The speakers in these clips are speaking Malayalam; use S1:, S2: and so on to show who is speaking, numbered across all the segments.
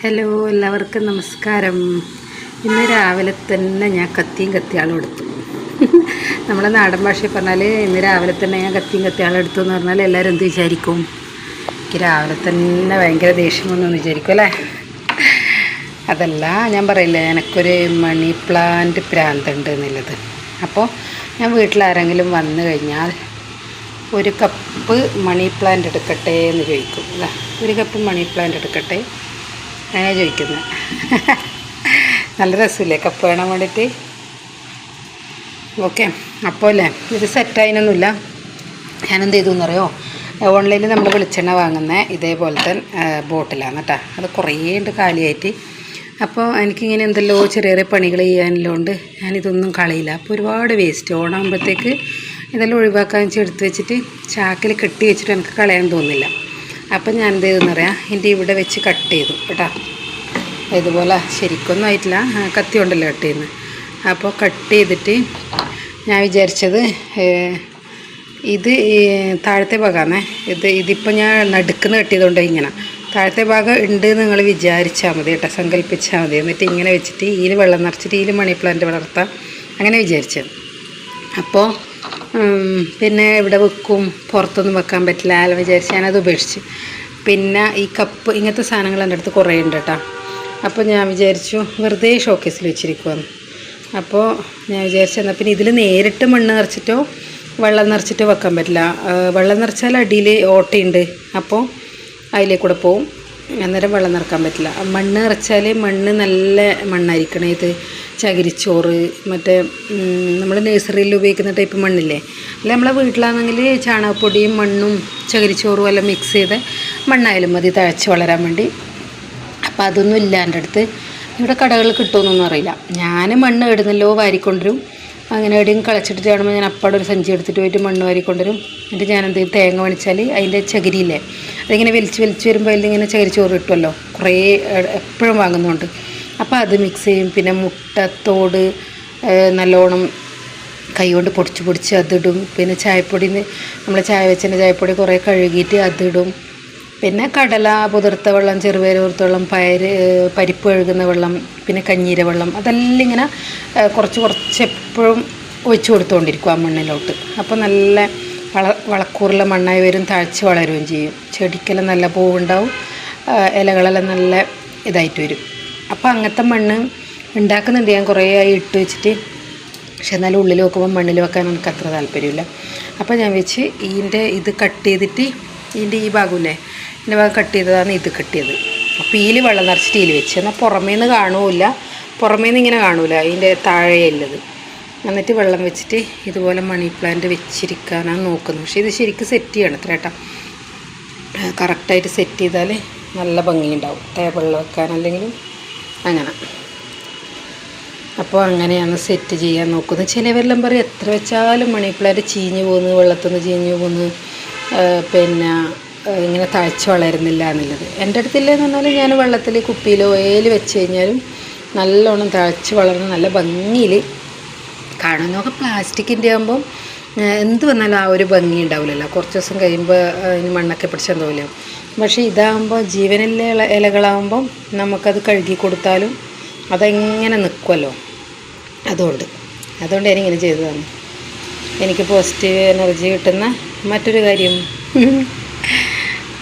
S1: ഹലോ എല്ലാവർക്കും നമസ്കാരം. ഇന്ന് രാവിലെ തന്നെ ഞാൻ കത്തിയും കത്തിയാളും എടുത്തു. നമ്മളെ നാടൻ ഭാഷയിൽ പറഞ്ഞാൽ ഇന്ന് രാവിലെ തന്നെ ഞാൻ കത്തിയും കത്തിയാളും എടുത്തു എന്ന് പറഞ്ഞാൽ എല്ലാവരും എന്ത് വിചാരിക്കും? എനിക്ക് രാവിലെ തന്നെ ഭയങ്കര ദേഷ്യം വന്നു എന്ന് വിചാരിക്കും അല്ലേ? അതല്ല ഞാൻ പറയില്ല എനിക്കൊരു മണി പ്ലാന്റ് പ്രാന്തുണ്ട് എന്നുള്ളത്. അപ്പോൾ ഞാൻ വീട്ടിൽ ആരെങ്കിലും വന്നു കഴിഞ്ഞാൽ ഒരു കപ്പ് മണി പ്ലാന്റ് എടുക്കട്ടെ എന്ന് ചോദിക്കും അല്ല? ഒരു കപ്പ് മണി പ്ലാന്റ് എടുക്കട്ടെ. അങ്ങനെ ചോദിക്കുന്നത് നല്ല രസമില്ലേ? കപ്പ് വേണം വേണ്ടിയിട്ട് ഓക്കെ. അപ്പോൾ അല്ലേ? ഇത് സെറ്റായിനൊന്നുമില്ല ഞാനെന്ത് ചെയ്തു എന്നറിയോ? ഓൺലൈനിൽ നമ്മൾ വെളിച്ചെണ്ണ വാങ്ങുന്ന ഇതേപോലത്തെ ബോട്ടിലാണ് കേട്ടോ. അത് കുറേ ഉണ്ട് കാലിയായിട്ട്. അപ്പോൾ എനിക്കിങ്ങനെ എന്തല്ലോ ചെറിയ ചെറിയ പണികൾ ചെയ്യാനുള്ളതുകൊണ്ട് ഞാനിതൊന്നും കളയില്ല. അപ്പോൾ ഒരുപാട് വേസ്റ്റ് ഓണാകുമ്പോഴത്തേക്ക് ഇതെല്ലാം ഒഴിവാക്കാൻ വെച്ച് എടുത്ത് വെച്ചിട്ട് ചാക്കിൽ കെട്ടി വെച്ചിട്ട് എനിക്ക് കളയാൻ തോന്നില്ല അപ്പം ഞാൻ എന്ത് ചെയ്തെന്നറിയാം എന്റെ ഇവിടെ വെച്ച് കട്ട് ചെയ്തു കേട്ടോ. ഇതുപോലെ ശരിക്കൊന്നും ആയിട്ടില്ല കത്തി കൊണ്ടല്ലോ കട്ട് ചെയ്യുന്നത് അപ്പോൾ കട്ട് ചെയ്തിട്ട് ഞാൻ വിചാരിച്ചത് ഇത് താഴത്തെ ഭാഗമാണേ ഇത് ഇതിപ്പോൾ ഞാൻ നടുക്കുന്ന കെട്ടിയതുകൊണ്ട് ഇങ്ങനെ. താഴത്തെ ഭാഗം ഉണ്ട് നിങ്ങൾ വിചാരിച്ചാൽ മതി കേട്ടോ സങ്കല്പിച്ചാൽ മതി. എന്നിട്ട് ഇങ്ങനെ വെച്ചിട്ട് ഇതിൽ വെള്ളം നിറച്ചിട്ട് ഇതിൽ മണി പ്ലാന്റ് വളർത്താം. അങ്ങനെ വിചാരിച്ചത്. അപ്പോൾ പിന്നെ ഇവിടെ വെക്കും. പുറത്തൊന്നും വെക്കാൻ പറ്റില്ല. അല്ല വിചാരിച്ച് ഞാനത് ഉപേക്ഷിച്ച്. പിന്നെ ഈ കപ്പ് ഇങ്ങനത്തെ സാധനങ്ങൾ എന്റെ അടുത്ത് കുറേ ഉണ്ട് കേട്ടോ. അപ്പോൾ ഞാൻ വിചാരിച്ചു വെറുതെ ഷോക്കേസിൽ വെച്ചിരിക്കുവാന്ന്. അപ്പോൾ ഞാൻ വിചാരിച്ചു എന്നാൽ പിന്നെ ഇതിൽ നേരിട്ട് മണ്ണ് നിറച്ചിട്ടോ വെള്ളം നിറച്ചിട്ടോ വെക്കാൻ പറ്റില്ല. വെള്ളം നിറച്ചാൽ അടിയിൽ ഓട്ടയുണ്ട്. അപ്പോൾ അതിലേക്കൂടെ പോവും. അന്നേരം വെള്ളം നിറക്കാൻ പറ്റില്ല. മണ്ണ് നിറച്ചാൽ മണ്ണ് നല്ല മണ്ണായിരിക്കണം. ഇത് ചകിരിച്ചോറ് മറ്റേ നമ്മൾ നഴ്സറിയിൽ ഉപയോഗിക്കുന്ന ടൈപ്പ് മണ്ണില്ലേ? അല്ല നമ്മളെ വീട്ടിലാണെങ്കിൽ ചാണകപ്പൊടിയും മണ്ണും ചകിരിച്ചോറും എല്ലാം മിക്സ് ചെയ്ത് മണ്ണായാലും മതി തഴച്ച് വളരാൻ വേണ്ടി. അപ്പം അതൊന്നും ഇല്ല എന്റെ അടുത്ത്. ഇവിടെ കടകൾ കിട്ടുമെന്നൊന്നും അറിയില്ല. ഞാൻ മണ്ണ് ഇടുന്നല്ലോ വാരിക്കൊണ്ടുവരും. അങ്ങനെ എവിടെയും കളച്ചിട്ട് കാണുമ്പോൾ ഞാൻ അപ്പാടെ ഒരു സഞ്ചി എടുത്തിട്ട് പോയിട്ട് മണ്ണ് വാരിക്കൊണ്ടുവരും. എന്നിട്ട് ഞാൻ എന്ത് തേങ്ങ വണിച്ചാൽ അതിന്റെ ചകിരിയില്ലേ? അതിങ്ങനെ വലിച്ച് വലിച്ച് വരുമ്പോൾ അതിലിങ്ങനെ ചകിരി ചോറ് കിട്ടുമല്ലോ കുറേ എപ്പോഴും വാങ്ങുന്നുണ്ട്. അപ്പോൾ അത് മിക്സ് ചെയ്യും. പിന്നെ മുട്ടത്തോട് നല്ലോണം കൈ കൊണ്ട് പൊടിച്ച് പൊടിച്ച് അതിടും. പിന്നെ ചായപ്പൊടി നമ്മൾ ചായ വെച്ചതിന്റെ ചായപ്പൊടി കുറേ കഴുകിയിട്ട് അതിടും. പിന്നെ കടല പുതിർത്ത വെള്ളം ചെറുപയർ പുതിർത്ത വെള്ളം പയര് പരിപ്പ് കഴുകുന്ന വെള്ളം പിന്നെ കഞ്ഞീര വെള്ളം. അതെല്ലാം ഇങ്ങനെ കുറച്ച് കുറച്ച് എപ്പോഴും ഒഴിച്ചു കൊടുത്തുകൊണ്ടിരിക്കും ആ മണ്ണിലോട്ട്. അപ്പോൾ നല്ല വള വളക്കൂറുള്ള മണ്ണായി വരും താഴ്ച വളരുകയും ചെയ്യും. ചെടിക്കെല്ലാം നല്ല പൂവുണ്ടാവും. ഇലകളെല്ലാം നല്ല ഇതായിട്ട് വരും. അപ്പോൾ അങ്ങനത്തെ മണ്ണ് ഉണ്ടാക്കുന്നുണ്ട്. ഞാൻ കുറേ ആയി ഇട്ട് വെച്ചിട്ട്. പക്ഷെ എന്നാലും ഉള്ളിൽ വെക്കുമ്പോൾ മണ്ണിൽ വെക്കാൻ എനിക്ക് അത്ര താല്പര്യമില്ല. അപ്പോൾ ഞാൻ വെച്ച് ഇതിന്റെ ഇത് കട്ട് ചെയ്തിട്ട് ഇതിന്റെ ഈ ഭാഗമില്ലേ ഇതിന്റെ ഭാഗം കട്ട് ചെയ്തതാണ് ഇത് കെട്ടിയത് അപ്പോൾ ഇതിൽ വെള്ളം നിറച്ചിട്ട് ഇതിൽ വെച്ച്. എന്നാൽ പുറമേ നിന്ന് കാണുമില്ല പുറമേ നിന്ന് ഇങ്ങനെ കാണൂല. അതിന്റെ താഴെയുള്ളത്. എന്നിട്ട് വെള്ളം വെച്ചിട്ട് ഇതുപോലെ മണി പ്ലാന്റ് വെച്ചിരിക്കാനാണ് നോക്കുന്നത്. പക്ഷേ ഇത് ശരിക്കും സെറ്റ് ചെയ്യണം ഏട്ടാ കറക്റ്റായിട്ട് സെറ്റ് ചെയ്താൽ നല്ല ഭംഗിയുണ്ടാവും. ടേബിളിൽ വെക്കാൻ അല്ലെങ്കിലും അങ്ങനെ. അപ്പോൾ അങ്ങനെയാണ് സെറ്റ് ചെയ്യാൻ നോക്കുന്നത്. ചിലവരെല്ലാം പറയും എത്ര വെച്ചാലും മണി പ്ലാന്റ് ചീഞ്ഞു പോകുന്നു വെള്ളത്തിൽ നിന്ന് ചീഞ്ഞു പോകുന്നു പിന്നെ ഇങ്ങനെ തഴച്ച് വളരുന്നില്ല എന്നുള്ളത്. എന്റെ അടുത്തില്ലെന്ന് പറഞ്ഞാൽ ഞാൻ വെള്ളത്തിൽ കുപ്പിയിലോ ഏൽ വെച്ച് കഴിഞ്ഞാലും നല്ലോണം തഴച്ച് വളർന്ന് നല്ല ഭംഗിയിൽ കാണുന്നൊക്കെ പ്ലാസ്റ്റിക്കിന്റെ ആകുമ്പം എന്ത് വന്നാലും ആ ഒരു ഭംഗി ഉണ്ടാവില്ലല്ലോ. കുറച്ച് ദിവസം കഴിയുമ്പോൾ അതിന് മണ്ണൊക്കെ പിടിച്ചാൽ തോന്നില്ല പക്ഷേ ഇതാകുമ്പോൾ ജീവനിലെ ഇല ഇലകളാകുമ്പം നമുക്കത് കഴുകി കൊടുത്താലും അതെങ്ങനെ നിൽക്കുമല്ലോ അതുകൊണ്ട് അതുകൊണ്ട് ഞാനിങ്ങനെ ചെയ്തതാണ്. എനിക്ക് പോസിറ്റീവ് എനർജി കിട്ടുന്ന മറ്റൊരു കാര്യം.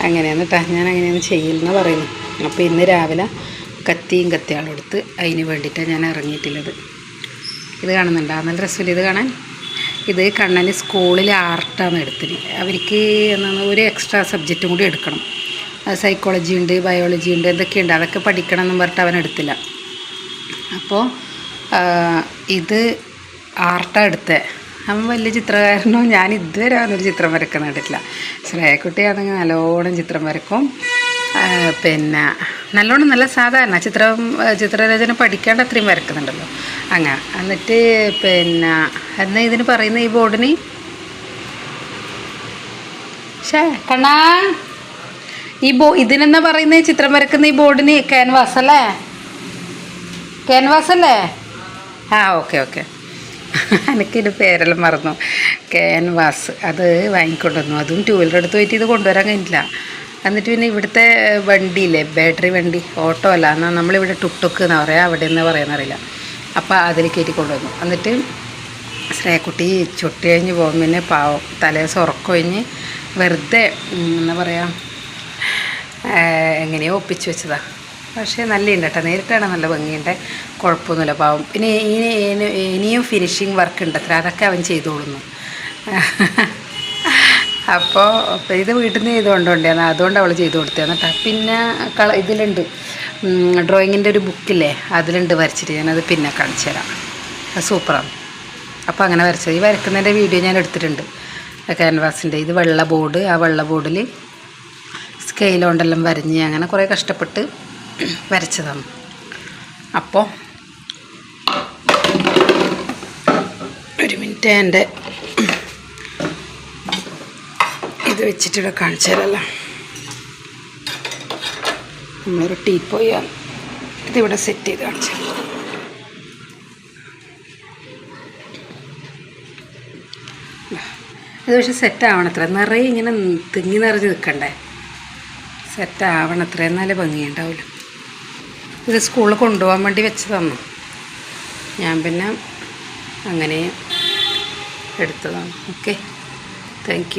S1: അങ്ങനെയാണ് കേട്ടോ ഞാൻ അങ്ങനെയാണ് ചെയ്യില്ലെന്ന് പറയുന്നു. അപ്പോൾ ഇന്ന് രാവിലെ കത്തിയും കത്തിയാളും എടുത്ത് അതിന് വേണ്ടിയിട്ടാണ് ഞാൻ ഇറങ്ങിയിട്ടുള്ളത്. ഇത് കാണുന്നുണ്ടോ? നല്ല രസമില്ല ഇത് കാണാൻ? ഇത് കണ്ണന് സ്കൂളിൽ ആർട്ടാണ് എടുത്തത്. അവർക്ക് എന്താണ് ഒരു എക്സ്ട്രാ സബ്ജക്റ്റും കൂടി എടുക്കണം. സൈക്കോളജി ഉണ്ട് ബയോളജി ഉണ്ട് എന്തൊക്കെയുണ്ട് അതൊക്കെ പഠിക്കണം എന്നും പറഞ്ഞിട്ട് അവൻ എടുത്തില്ല. അപ്പോൾ ഇത് ആർട്ടാണ് എടുത്തത് അവൻ വലിയ ചിത്രകാരനോ ഞാൻ ഇതുവരെ അവനൊരു ചിത്രം വരക്കുന്ന കണ്ടിട്ടില്ല. ശ്രേയക്കുട്ടിയാണെങ്കിൽ നല്ലോണം ചിത്രം വരക്കും. പിന്നെ നല്ലോണം നല്ല സാധാരണ ചിത്രം ചിത്രരചന പഠിക്കാണ്ട് അത്രയും വരക്കുന്നുണ്ടല്ലോ. അങ്ങനെ എന്നിട്ട് പിന്നെ എന്നാ ഇതിന് പറയുന്ന ഈ ബോർഡിന്? ഷേ കണ്ണാ. ഈ ബോ ഇതിനെന്നാ പറയുന്ന? ചിത്രം വരക്കുന്ന ഈ ബോർഡിന്? ക്യാൻവാസ് അല്ലേ? ക്യാൻവാസ് അല്ലേ? ആ ഓക്കെ ഓക്കെ. എനിക്കിത് പേരെല്ലാം മറന്നു. ക്യാൻവാസ്. അത് വാങ്ങിക്കൊണ്ടുവന്നു. അതും ടൂ വീലർ എടുത്ത് പോയിട്ട് ഇത് കൊണ്ടുവരാൻ കഴിഞ്ഞില്ല എന്നിട്ട് പിന്നെ ഇവിടുത്തെ വണ്ടിയില്ലേ? ബാറ്ററി വണ്ടി ഓട്ടോ അല്ല. എന്നാൽ നമ്മളിവിടെ ടുക്ടുക്ക് എന്നാ പറയുക അവിടെ നിന്ന് പറയുന്നറിയില്ല. അപ്പോൾ അതിൽ കയറ്റി കൊണ്ടുവന്നു. എന്നിട്ട് സ്നേഹക്കുട്ടി ചുട്ടി കഴിഞ്ഞ് പോകും. പിന്നെ പാവം തലേദിവസം ഉറക്കൊഴിഞ്ഞ് വെറുതെ എന്താ പറയുക എങ്ങനെയോ ഒപ്പിച്ച് വെച്ചതാ. പക്ഷേ നല്ല ഉണ്ട് കേട്ടോ നേരിട്ടാണ് നല്ല ഭംഗിയുണ്ട്. കുഴപ്പമൊന്നുമില്ല പാവം. പിന്നെ ഇനി ഇനി- ഇനിയും ഫിനിഷിങ് വർക്ക് ഉണ്ട് അത്ര. അതൊക്കെ അവൻ ചെയ്തോളുന്നു. അപ്പോൾ അപ്പോൾ ഇത് വീട്ടിൽ നിന്ന് ചെയ്തുകൊണ്ടുണ്ടായിരുന്നു അതുകൊണ്ട് അവൾ ചെയ്ത് കൊടുത്തതാണ് കേട്ടോ. പിന്നെ കള ഇതിലുണ്ട്. ഡ്രോയിങ്ങിന്റെ ഒരു ബുക്കില്ലേ അതിലുണ്ട് വരച്ചിട്ട്. ഞാനത് പിന്നെ കാണിച്ചു തരാം. അത് സൂപ്പറാണ്. അപ്പോൾ അങ്ങനെ വരച്ചത്. ഈ വരക്കുന്നതിന്റെ വീഡിയോ ഞാൻ എടുത്തിട്ടുണ്ട്. ക്യാൻവാസിന്റെ ഇത് വെള്ള ബോർഡ് ആ വെള്ള ബോർഡിൽ സ്കെയിൽ കൊണ്ടെല്ലാം വരഞ്ഞ് അങ്ങനെ കുറേ കഷ്ടപ്പെട്ട് വരച്ചതാണ്. അപ്പോൾ ഒരു മിനിറ്റ് എന്റെ ഇത് വെച്ചിട്ടിവിടെ കാണിച്ചു തരാമല്ലോ നമ്മളൊരു ടീ പോയാൽ ഇതിവിടെ സെറ്റ് ചെയ്ത് കാണിച്ചു. ഇത് പക്ഷെ സെറ്റ് ആവണത്ര. നിറയെ ഇങ്ങനെ തിങ്ങി നിറഞ്ഞ് നിൽക്കണ്ടേ? സെറ്റ് ആവണത്ര. എന്നാലേ ഭംഗിയുണ്ടാവില്ല ഇത് സ്കൂളിൽ കൊണ്ടുപോകാൻ വേണ്ടി വെച്ച് തന്നു ഞാൻ പിന്നെ അങ്ങനെ എടുത്തതാണ്. Okay thank